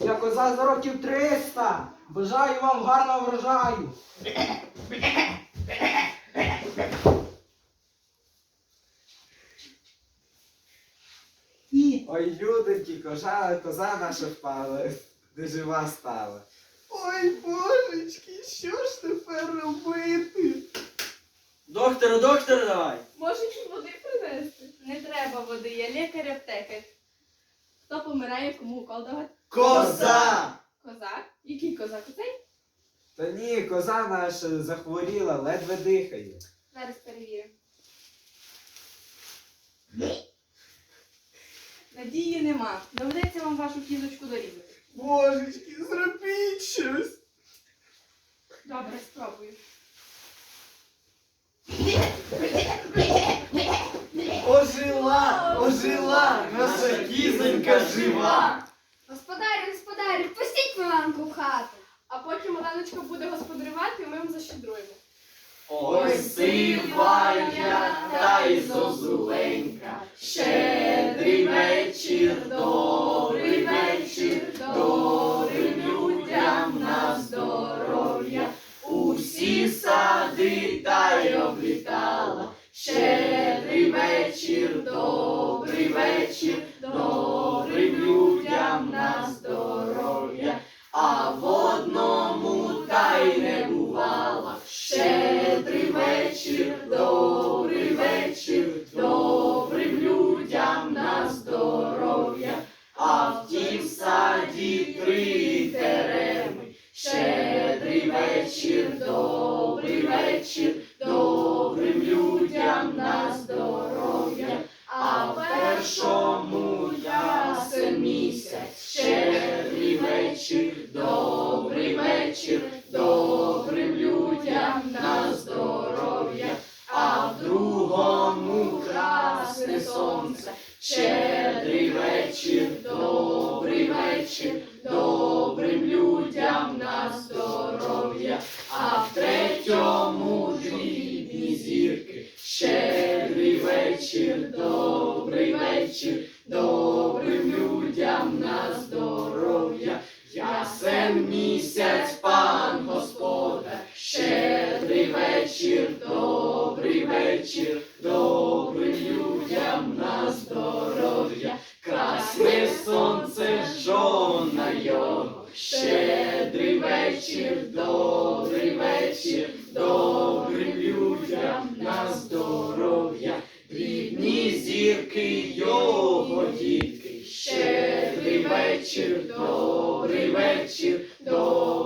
Я коза за років 300. Бажаю вам гарного врожаю. Ой, людоньки, коза, коза наша впала, де жива стала. Ой, божечки, що ж тепер робити? Доктору, доктора давай. Може їм води принести? Не треба води, я лікар-аптекар. Хто помирає, кому укол давати? Коза! Козак? Який козак? Оцей? Та ні, коза наша захворіла, ледве дихає. Зараз перевіримо. Надії нема. Доведеться вам вашу кізочку дорізати. Божечки, Ожила, наша кізонька жива. Господарю, господарю, пустіть Миланку в хату. А потім Миланочка буде господарювати, і ми вам защедруємо. Ой, сивая та й вечір, добрим людям на здоров'я. А в одному та й не бувала. Щедрий вечір, добрий вечір, добрим людям на здоров'я. А в тім саді три тереми. Щедрий вечір, добрий вечір, добрим людям на першому ясен місяць. Щедрий вечір, добрий вечір, добрим людям на здоров'я. А в другому красне сонце. Щедрий вечір, добрий вечір, добрим людям на здоров'я. А в третьому дрібні зірки. Вечір, добрим людям на здоров'я. Ясен місяць, пан Господа, щедрий вечір, добрий вечір, добрим людям на здоров'я. Красне сонце, жона його, щедрий вечір, добрий вечір, добрим людям на здоров'я. Зірки його вечір, добрий вечір, добрим людям на